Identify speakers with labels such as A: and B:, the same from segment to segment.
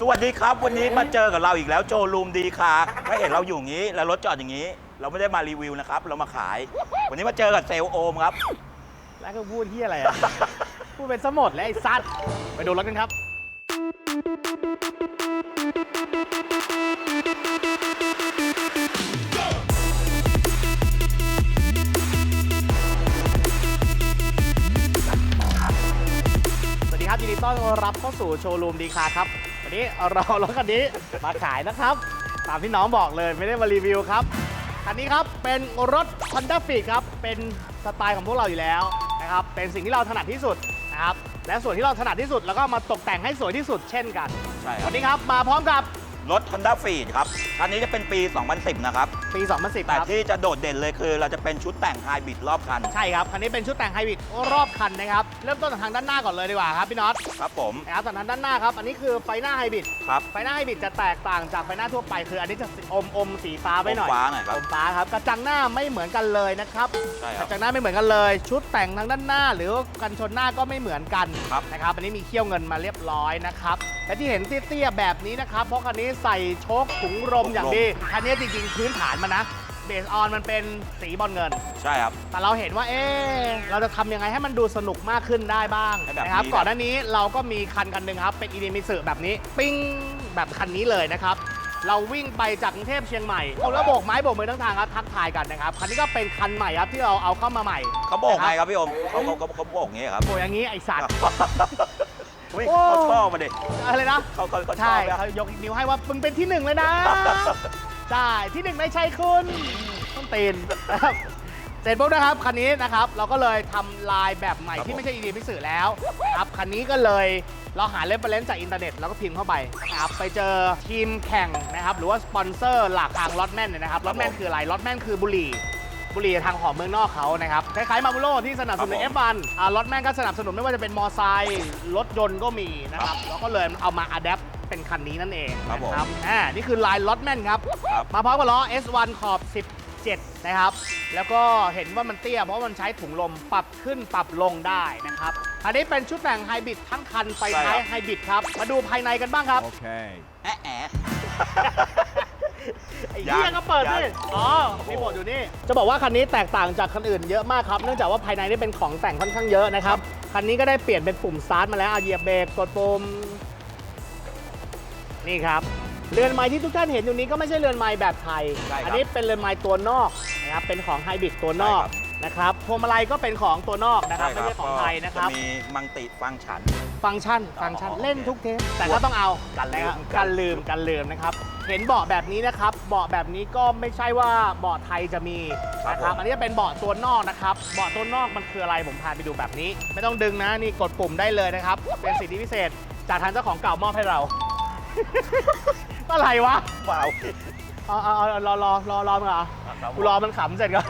A: สวัสดีครับวันนี้มาเจอกับเราอีกแล้วโจลูมดีคาถ้าเห็นเราอยู่อย่างนี้ แล้วรถจอดอย่างนี้ เราไม่ได้มารีวิวนะครับ เรามาขาย วันนี้มาเจอกับเซลลโอมครับ
B: แล้วก็พูดที่อะไรอะ พูดเป็นสมดและไอ้ซัดไปดูรถกันครับ สวัสดีครับยินดีต้อนรับเข้าสู่โชว์รูมดีคาครับ นนี้เราเอารถคันนี้มาขายนะครับตามที่น้องบอกเลยไม่ได้มารีวิวครับคันนี้ครับเป็นรถ Honda Fit ครับเป็นสไตล์ของพวกเราอยู่แล้วนะครับเป็นสิ่งที่เราถนัดที่สุดนะครับและส่วนที่เราถนัดที่สุดแล้วก็มาตกแต่งให้สวยที่สุดเช่นกัน
A: ใช่ครั
B: วั
A: บ
B: นนี้ครับมาพร้อมกับ
A: รถ Honda f e e d ครับ คันนี้จะเป็นปี 2010 นะครับ
B: ปี 2010
A: แต่
B: ครับ
A: ที่จะโดดเด่นเลยคือ เราจะเป็นชุดแต่งไฮบริดรอบคัน
B: ใช่ครับ คันนี้เป็นชุดแต่งไฮบริดรอบคันนะครับ เริ่มต้นจากทางด้านหน้าก่อนเลยดีกว่าครับพี่น็อต
A: ครับผม
B: นะครับจากทางด้านหน้าครับ อันนี้คือไฟหน้าไฮบริด
A: ครับ
B: ไฟหน้าไฮบริดจะแตกต่างจากไฟหน้าทั่วไป คืออันนี้จะอมอมสีฟ้าไปหน่อย
A: ฟ้าหน่อยครับ
B: อมฟ้าครับ กระจังหน้าไม่เหมือนกันเลยนะครับ
A: ใช่ค
B: ก
A: รับ
B: ระจังหน้าไม่เหมือนกันเลย ชุดแต่งทางด้านหน้า หรือกันชนหน้าก็ไม่เหมือนกัน
A: ครับ
B: นะครับ อันนี้มีเขี้ยวเงินมาเรียบร้อยนะครับ และที่เห็นเตี้ยๆแบบนี้นะครับ เพราะคันนี้ใส่โชคถุงลมอย่างดี คันนี้จริงๆพื้นฐานมันนะเบสออนมันเป็นสีบอลเงิน
A: ใช่ครับ
B: แต่เราเห็นว่าเอ๊ะเราจะทำยังไงให้มันดูสนุกมากขึ้นได้บ้าง
A: ให้แบบ
B: นะครับ
A: นี้
B: ก่อนหน้านี้เราก็มีคันคันหนึ่งครับ เป็นอีเดมิสึแบบนี้ ปิ้งแบบคันนี้เลยนะครับ เราวิ่งไปจากกรุงเทพเชียงใหม่เอาแล้วโบกไม้โบกมือทั้งทางครับทักทายกันนะครับคันนี้ก็เป็นคันใหม่ครับที่เราเอาเข้ามาใหม่
A: เขาโบกไง
B: นะ
A: ครับพี่โอมเขาเขาเขาเขาโบกอย่างงี้ครับ
B: โบกอย่างนี้ไอสัตว์
A: เฮ้ย
B: โอ้
A: เขาชอบมาดิ
B: อะไรนะ
A: เขาเขาเขาช
B: ใช่
A: อบนะ
B: เขายกนิ้วให้ว่ามึงเป็นที่หนึ่งเลยนะ ใช่ที่หนึ่งไม่ใช่คุณต้องตีนนะครับเสร็จปุ๊บนะครับคันนี้นะครับเราก็เลยทำลายแบบใหม่
A: ครับ
B: ที่
A: ผม
B: ไม่ใช่ ED พิสื่อแล้วนะครับคันนี้ก็เลยเราหาเรฟเฟรนซ์จากอินเทอร์เน็ตแล้วก็พิมพ์เข้าไปนะครับไปเจอทีมแข่งนะครับหรือว่าสปอนเซอร์หลักทางลอตแมนเนี่ยนะครับลอตแมนคืออะไรลอตแมนคือบุหรี่ บุหรี่ทางหอมเมืองนอกเขานะครับ คล้ายๆมาบุโรที่สนับสนุน
A: ครับผม
B: F1 อ่ารถแม่งก็สนับสนุนไม่ว่าจะเป็นมอไซค์รถยนต์ก็มีนะครับ แล้วก็เลยเอามาอัดแอป เป็นคันนี้นั่นเอง
A: ครับผม
B: นะอ่านี่คือลายรถแม่นครับ
A: ครับ
B: มาพร้อมกับล้อ S1 ขอบ 17 นะครับ แล้วก็เห็นว่ามันเตี้ย เพราะว่ามันใช้ถุงลมปรับขึ้นปรับลงได้นะครับ อันนี้เป็นชุดแต่งไฮบริดทั้งคันไฟท้ายไฮบริดครับ มาดูภายในกันบ้างครับ
C: Okay.
A: แอะแอะ
B: ไอ้เหี้ย
A: ยัง
B: ก็เปิดสิ
A: ยัง
B: อ๋อมีบทอยู่นี่ จะบอกว่าคันนี้แตกต่างจากคันอื่นเยอะมากครับ เนื่องจากว่าภายในนี่เป็นของแต่งค่อนข้างเยอะนะครับ คันนี้ก็ได้เปลี่ยนเป็นปุ่มสตาร์ทมาแล้วอะเหยียบเบรกกดปุ่ม นี่ครับ เรือนไม้ที่ทุกท่านเห็นอยู่นี้ก็ไม่ใช่เรือนไม้แบบไทย
A: ใช่ครับ
B: อันี้เป็นเรือนไม้ตัวนอกนะครับ เป็นของไฮบริดตัวนอก
A: ใช่ครับ
B: นะครับ พวงมาลัยก็เป็นของตัวนอกนะครับ ไม่ใช่ของไทยนะครับ
A: จมีมังติฟังก์ชัน
B: ฟังก์ชัน ฟังก์ชัน
A: อ๋อ
B: เล่นทุกเทปแต่ก็ต้องเอา
A: กันลืมะ
B: ครับกันลืม กันลืมนะครับ เห็นเบาะแบบนี้นะครับ เบาะแบบนี้ก็ไม่ใช่ว่าเบาะไทยจะมีนะครับอันนี้จะเป็นเบาะตัวนอกนะครับ เบาะตัวนอกมันคืออะไรผมพาไปดูแบบนี้ ไม่ต้องดึงนะ นี่กดปุ่มได้เลยนะครับ เป็นสิทธิพิเศษจากทางเจ้าของเก่ามอบให้เรา อะไรวะ
A: เปล่า
B: เอาเอาเอารอรอรอรอมันเหรอกูรอมันขำเสร็จก่อน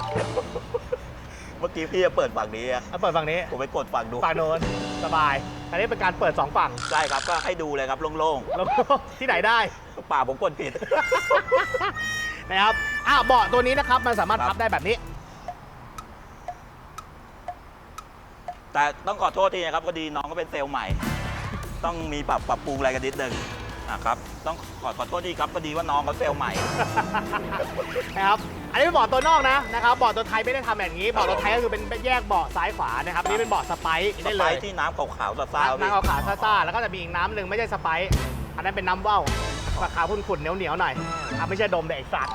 A: เมื่อกี้พี่จะเปิดฝั่งนี้อะ
B: เอาเปิดฝั่งนี้
A: ผมไปกดฝั่งดู
B: ฝั่งโน้นสบายอันนี้เป็นการเปิดสองฝั่ง
A: ใช่ครับก็ให้ดูเลยครับโล่ง
B: แล้วก็ที่ไหนได้
A: ๆป่าผมกดผิด
B: นะครับ อะเบาะตัวนี้นะครับ มันสามารถ
A: ครับ
B: พับได้แบบนี้
A: แต่ต้องขอโทษทีนะครับพอดีน้องก็เป็นเซลล์ใหม่ ต้องมีปรับปรับปรุงอะไรกันนิดนึง นะครับ ต้องขอขอโทษทีครับพอดีว่าน้องเขาเซลล์ใหม่
B: นะครับ อันนี้เป็นเบาะตัวนอกนะนะครับเบาะตัวไทยไม่ได้ทำแบบนี้เบาะตัวไทยก็คือเป็นแยกเบาะซ้ายขวานะครับอันนี้เป็นเบาะสไปซ์ได้
A: ส
B: เล
A: ไป
B: ย
A: ซ์ที่น้ำขาวๆซ่าๆพี่
B: น้ำขาวๆซ่าๆแล้วก็จะมีอีกน้ำหนึ่งไม่ใช่สไปซ์อันนั้นเป็นน้ำว่าวราคาขุ่นๆเหนียวๆหน่อยอะไม่ใช่ดมแต่ไอ้สัตว์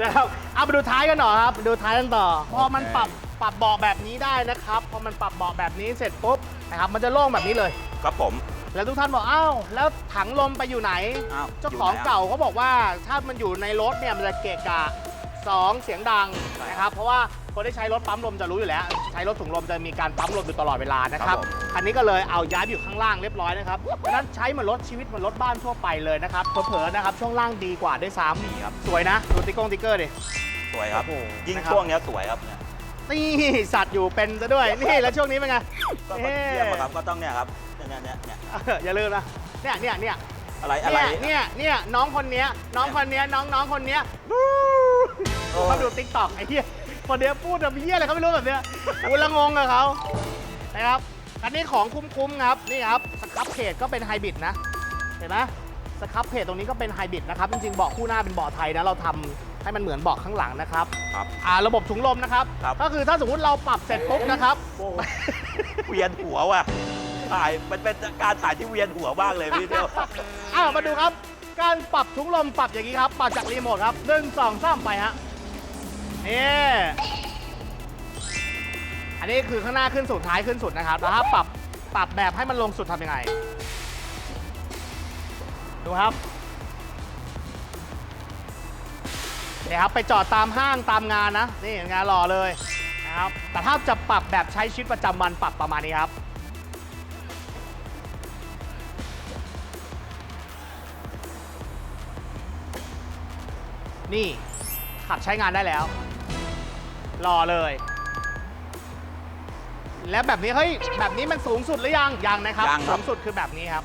B: นะครับเอาไปดูท้ายกันหน่อยครับไปดูท้ายกันต่อ พอมันปรับปรับเบาะแบบนี้ได้นะครับ พอมันปรับเบาะแบบนี้เสร็จปุ๊บนะครับมันจะโล่งแบบนี้เลย
A: ครับผม
B: แล้วทุกท่านบอกอ้าวแล้วถังลมไปอยู่ไหน
A: อ้าว
B: เจ้าของ
A: ยู่ไหนะ
B: เก่าเขาบอกว่าถ้ามันอยู่ในรถเนี่ยมันจะเกะกะสองเสียงดัง
A: ใช่
B: นะครับเพราะว่าคนที่ใช้รถปั๊มลมจะรู้อยู่แล้ว ใช้รถถุงลมจะมีการปั๊มลมอยู่ตลอดเวลานะครับ
A: ครับผม
B: คันนี้ก็เลยเอาย้ายไปอยู่ข้างล่างเรียบร้อยนะครับดังนั้นใช้เหมือนรถชีวิตเหมือนรถบ้านทั่วไปเลยนะครับเผลอๆนะครับช่วงล่างดีกว่าด้วยซ้ำ
A: นี่ครับ
B: สวยนะดูติ๊กกงติ๊กเกอร์ดิ
A: สวยครับ
B: โอ้โห
A: ยิ่ง
B: นะครับ
A: ช่วงเนี้ยสวยครับเนี่ย
B: นี่สัตว์อยู่เป็นซะด้วยนี่แล้วช่วงนี้เป็นไง
A: ก็
B: เอ๊ะ
A: เยี่ยมอะครับก็ต้องเนี่ยครับ เนี่ยเนี่ยเนี่ย
B: อย่าลืมนะเนี่ยเนี่ยเนี่ย
A: อะไรอะไร
B: เนี่ยเนี่ยเนี่ยน้องคนเนี้ยน้องคนเนี้ยน้องน้องคนเนี้ย
A: โอ้
B: เขาดูติ๊กต็อกไอ้เหี้ยคนเนี้ยพูดแบบเหี้ยอะไรเขาไม่รู้แบบเนี้ยกูละงงกับเขานะครับอันนี้ของคุ้มๆครับนี่ครับสครับเพจก็เป็นไฮบริดนะเห็นไหมสครับเพจตรงนี้ก็เป็นไฮบริดนะครับจริงๆเบาะคู่หน้าเป็นเบาะไทยนะเราทำให้มันเหมือนเบาะข้างหลังนะครับ
A: ครับ
B: อ่าระบบถุงลมนะครับ
A: ครับ
B: ก็คือถ้าสมมติเราปรับเสร็จปุ๊บนะครับ
A: เวียนหัวว่ะ ถ่ายมันเป็นการถ่ายที่เวียนหัวมากเลยพี่เดียว
B: อ้าวมาดูครับ การปรับถุงลมปรับอย่างนี้ครับ ปรับจากรีโมทครับหนึ่งสองสามไปฮะนี่อันนี้คือข้างหน้าขึ้นสุดท้ายขึ้นสุดนะครับแล้วถ้าปรับปรับแบบให้มันลงสุดทำยังไง ดูครับนี่ครับไปจอดตามห้างตามงานนะนี่งานหล่อเลยนะครับแต่ถ้าจะปรับแบบใช้ชีวิตประจำวันปรับประมาณนี้ครับ นี่ขับใช้งานได้แล้ว รอเลย แล้วแบบนี้ เฮ้ย แบบนี้มันสูงสุดหรือยัง ยังนะครับ
A: ยังครับ
B: สูงสุดคือแบบนี้ครับ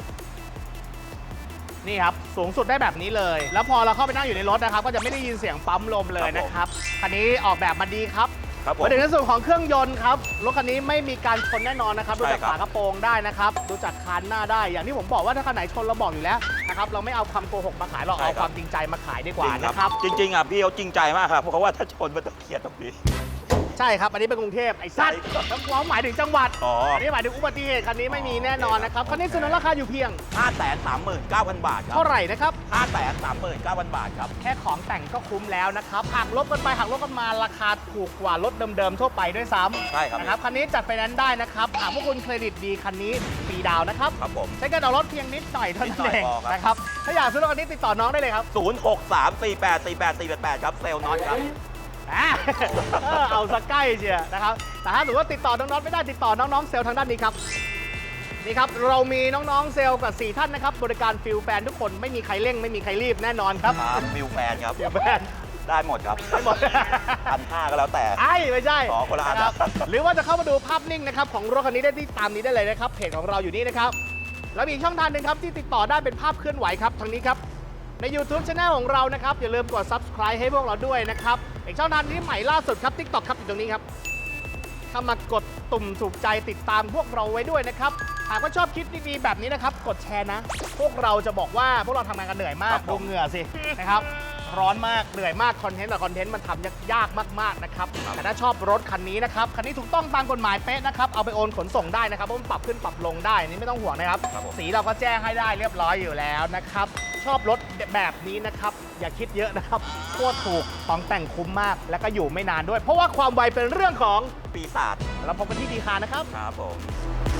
B: นี่ครับ สูงสุดได้แบบนี้เลย แล้วพอเราเข้าไปนั่งอยู่ในรถนะครับ ก็จะไม่ได้ยินเสียงปั๊มลมเลยนะครับ คันนี้ออกแบบมาดีครับ
A: ครับผม
B: มาถึงในส่วนของเครื่องยนต์ครับรถคันนี้ไม่มีการชนแน่นอนนะครับดูจาก
A: ใช่ครับ
B: ฝากระโปรงได้นะครับดูจากคานหน้าได้อย่างที่ผมบอกว่าถ้าคันไหนชนเราบอกอยู่แล้วนะครับเราไม่เอาคำโกหกมาขายเรา
A: ใช่
B: เอา
A: ครับ
B: ความจริงใจมาขายดีกว่า
A: จริง
B: นะครับ
A: จริงๆอะพี่เขาจริงใจมากครับเพราะว่าถ้าชนมันต้องเขียนตรงนี้
B: ใช่ครับ อันนี้เป็นกรุงเทพไอ้สัตว์
A: ใช่ครับ
B: น้ำความหมายถึงจังหวัด
A: อ๋อ
B: อั นนี้หมายถึงอุบัติเหตุคันนี้ไม่มีแน่นอนนะครับคันนี้เสนอราคาอยู่เพียง
A: 5 3 9 0 0 0บาทครับ
B: เท่าไหร่นะครับ
A: 5 3 9 0 0 0บาทครับ
B: แค่ของแต่งก็คุ้มแล้วนะครับหักลบกันไปหักลบกันมาราคาถูกกว่ารถเดิมๆทั่วไปด้วยซ้ำ
A: ใช่ครับ
B: นะครับคันนี้จัดไฟแนนซ์ได้นะครับหากว่าคุณเครดิตดีคันนี้ฟรีดาวน์นะครับ
A: ครับผม
B: ใช้การดาวน์รถเพียงนิดหน่อยเท่านั้น
A: นิดหน่
B: เอ
A: อย
B: ง
A: พอครับ
B: นะครับถ้าอยากซื้อรถคันนี้ติดต่อน้องได้เลยครับ
A: 0 6 3 4 8 4 8 4 8 8ครับ เซลล์น็อตครับ
B: อ่าเออเอาสักใกล้เชียนะครับ แต่ถ้าสมมติว่าติดต่อน้องๆไม่ได้ติดต่อน้องๆเซลล์ทางด้านนี้ครับ นี่ครับ เรามีน้องๆเซลล์กับ 4 ท่านนะครับ บริการฟิลแฟนทุกคนไม่มีใครเร่งไม่มีใครรีบแน่นอนครับ
A: ครับมิวแฟนครับ
B: เดี๋ยวแฟน
A: ได้หมดครับ
B: ไม่หมด
A: พันห้าก็แล้วแต่
B: ไอ้ไม่ใช่
A: ขอคนละอัน
B: นะครับหรือว่าจะเข้ามาดูภาพนิ่งนะครับของรถคันนี้ได้ที่ตามนี้ได้เลยนะครับเพจของเราอยู่นี่นะครับ แล้วมีอีกช่องทางหนึ่งครับที่ติดต่อได้เป็นภาพเคลื่อนไหวครับทางนี้ครับ ใน YouTube Channel ของเรานะครับ อย่าลืมกด subscribe ให้พวกเราด้วยนะครับ อีกช่องทางที่ใหม่ล่าสุดครับ TikTok ครับอยู่ตรงนี้ครับเข้ามากดตุ่มถูกใจติดตามพวกเราไว้ด้วยนะครับ หากว่าชอบคลิปดีๆแบบนี้นะครับ กดแชร์นะ พวกเราจะบอกว่าพวกเราทำงานกันเหนื่อยมา
A: ครั
B: ก
A: บผม
B: ดูเหงื่อสินะครับ ร้อนมาก เหนื่อยมากคอนเทนต์แต่คอนเทนต์มันทำยากมากๆนะครับ แต่ถ้าชอบรถคันนี้นะครับ คันนี้ถูกต้องตามกฎหมายเป๊ะนะครับ เอาไปโอนขนส่งได้นะครับเพราะมันปรับขึ้นปรับลงได้นี่ไม่ต้องห่วงนะครับ
A: ครับผม
B: สีเราก็แจ้งให้ได้เรียบร้อยอยู่แล้วนะครับ ชอบรถแบบนี้นะครับ อย่าคิดเยอะนะครับโคตรถูกของแต่งคุ้มมาก แล้วก็อยู่ไม่นานด้วย เพราะว่าความไวเป็นเรื่องของ
A: ปีศาจ
B: เราพบกันที่ดีคานะครับ
A: ครับผม